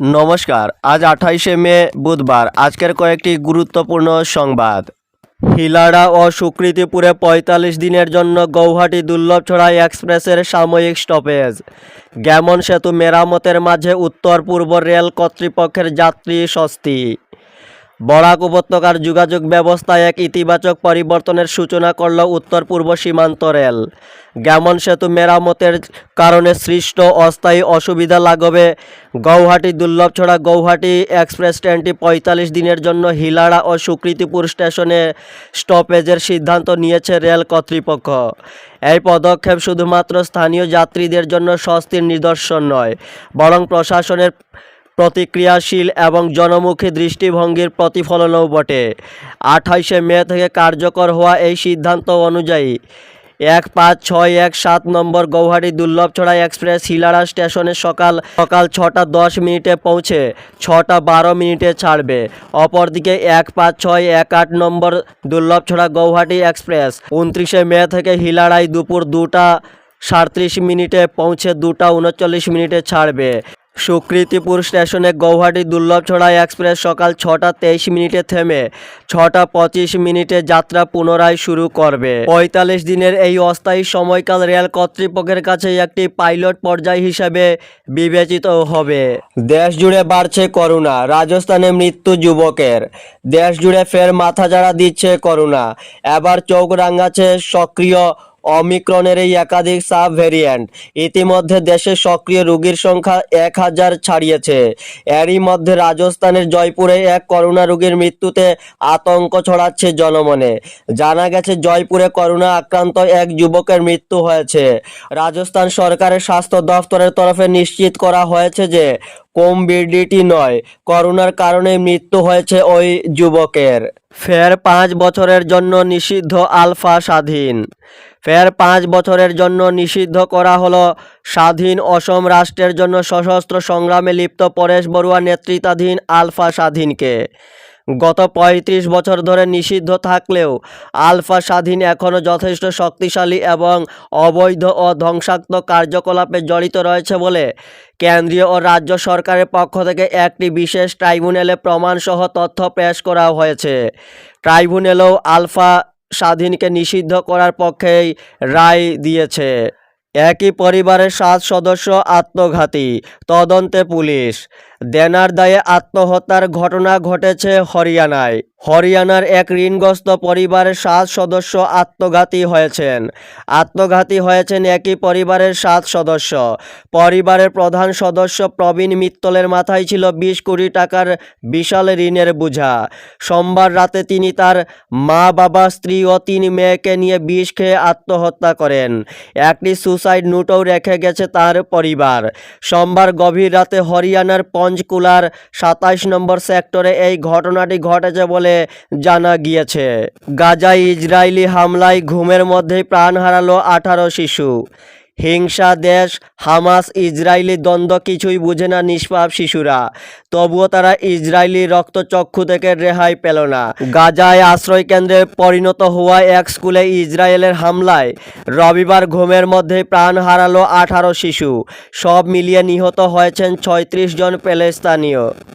নমস্কার, আজ আঠাইশে মে, বুধবার। আজকের কয়েকটি গুরুত্বপূর্ণ সংবাদ। হিলাড়া ও সুকৃতিপুরে পঁয়তাল্লিশ দিনের জন্য গৌহাটি দুর্লভ ছড়াই এক্সপ্রেসের সাময়িক স্টপেজ। গ্যামন সেতু মেরামতের মাঝে উত্তর পূর্ব রেল কর্তৃপক্ষের যাত্রী স্বস্তি। বরাক উপত্যকার যোগাযোগ ব্যবস্থায় এক ইতিবাচক পরিবর্তনের সূচনা করল উত্তর পূর্ব সীমান্ত রেল। গ্যামন সেতু মেরামতের কারণে সৃষ্ট অস্থায়ী অসুবিধা লাগবে গৌহাটি দুর্লভছড়া গৌহাটি এক্সপ্রেস ট্রেনটি পঁয়তাল্লিশ দিনের জন্য হিলাড়া ও সুকৃতিপুর স্টেশনে স্টপেজের সিদ্ধান্ত নিয়েছে রেল কর্তৃপক্ষ। এই পদক্ষেপ শুধুমাত্র স্থানীয় যাত্রীদের জন্য স্বস্তির নিদর্শন নয়, বরং প্রশাসনের প্রতিক্রিয়াশীল এবং জনমুখী দৃষ্টিভঙ্গির প্রতিফলনও বটে। আঠাইশে মে থেকে কার্যকর হওয়া এই সিদ্ধান্ত অনুযায়ী এক পাঁচ ছয় এক সাত নম্বর গৌহাটি দুর্লভছড়া এক্সপ্রেস হিলাড়া স্টেশনে সকাল সকাল ছটা দশ মিনিটে পৌঁছে, ছটা বারো মিনিটে ছাড়বে। অপরদিকে এক পাঁচ ছয় এক আট নম্বর দুর্লভছড়া গৌহাটি এক্সপ্রেস উনত্রিশে মে থেকে হিলাড়ায় দুপুর দুটা সাঁত্রিশ মিনিটে পৌঁছে দুটা উনচল্লিশ মিনিটে ছাড়বে। সুকৃতিপুর স্টেশনে গৌহাটি দুর্লভছড়া এক্সপ্রেস সকাল ছটা তেইশ মিনিটে থেমে, ছটা পঁচিশ মিনিটে যাত্রা পুনরায় শুরু করবে। পঁয়তাল্লিশ দিনের এই অস্থায়ী সময়কাল রেল কর্তৃপক্ষের কাছে একটি পাইলট পর্যায় হিসেবে বিবেচিত হবে। দেশ জুড়ে বাড়ছে করোনা রাজস্থানে মৃত্যু যুবকের। দেশ জুড়ে ফের মাথাচাড়া দিচ্ছে করোনা এবার চোখ রাঙাচ্ছে সক্রিয় অমিক্রনের এই একাধিক সাব ভেরিয়েন্ট ইতিমধ্যে দেশে সক্রিয় রোগীর সংখ্যা এক হাজার ছাড়িয়েছে। এরই মধ্যে রাজস্থানের জয়পুরে এক করোনা রোগীর মৃত্যুতে আতঙ্ক ছড়াচ্ছে জনমনে। জানা গেছে, জয়পুরে করোনা আক্রান্ত এক যুবকের মৃত্যু হয়েছে। রাজস্থান সরকারের স্বাস্থ্য দফতরের তরফে নিশ্চিত করা হয়েছে যে কোমবিডিটি নয়। করোনার কারণে মৃত্যু হয়েছে ওই যুবকের। ফের পাঁচ বছরের জন্য নিষিদ্ধ আলফা স্বাধীন। ফের পাঁচ বছরের জন্য নিষিদ্ধ করা হলো স্বাধীন অসম রাষ্ট্রের জন্য সশস্ত্র সংগ্রামে লিপ্ত পরেশ বড়ুয়া নেতৃত্বাধীন আলফা স্বাধীনকে। গত পঁয়ত্রিশ বছর ধরে নিষিদ্ধ থাকলেও আলফা স্বাধীন এখনও যথেষ্ট শক্তিশালী এবং অবৈধ ও ধ্বংসাত্মক কার্যকলাপে জড়িত রয়েছে বলে কেন্দ্রীয় ও রাজ্য সরকারের পক্ষ থেকে একটি বিশেষ ট্রাইব্যুনালে প্রমাণসহ তথ্য পেশ করা হয়েছে। ট্রাইব্যুনালেও আলফা স্বাধীনকে নিষিদ্ধ করার পক্ষেই রায় দিয়েছে। একই পরিবারের সাত সদস্য আত্মঘাতী, তদন্তে পুলিশ। দেনার দায়ে আত্মহত্যার ঘটনা ঘটেছে হরিয়ানায়। হরিয়ানার এক ঋণগ্রস্ত পরিবারের সাত সদস্য আত্মঘাতী হয়েছেন। আত্মঘাতী হয়েছেন একই পরিবারের সাত সদস্য। পরিবারের প্রধান সদস্য প্রবীণ মিত্তলের মাথায় ছিল বিশ কোটি টাকার বিশাল ঋণের বোঝা। সোমবার রাতে তিনি তার মা বাবা স্ত্রী ও তিন মেয়েকে নিয়ে বিষ খেয়ে আত্মহত্যা করেন। একটি সুসাইড নোটও রেখে গেছে তার পরিবার। সোমবার গভীর রাতে হরিয়ানার পঞ্চকুলার সাতাইশ নম্বর সেক্টরে এই ঘটনাটি ঘটেছে বলে জানা গিয়েছে। গাজায় ইসরায়েলি হামলায় ঘুমের মধ্যেই প্রাণ হারালো আঠারো শিশু। হিংসা, দেশ, হামাস, ইসরায়েলি দ্বন্দ্ব কিছুই বুঝে না নিষ্পাপ শিশুরা। তবুও তারা ইসরায়েলি রক্তচক্ষু থেকে রেহাই পেল না। গাজায় আশ্রয় কেন্দ্রে পরিণত হওয়া এক স্কুলে ইসরায়েলের হামলায় রবিবার ঘুমের মধ্যে প্রাণ হারালো আঠারো শিশু। সব মিলিয়ে নিহত হয়েছেন ছয়ত্রিশ জন প্যালেস্তানীয়।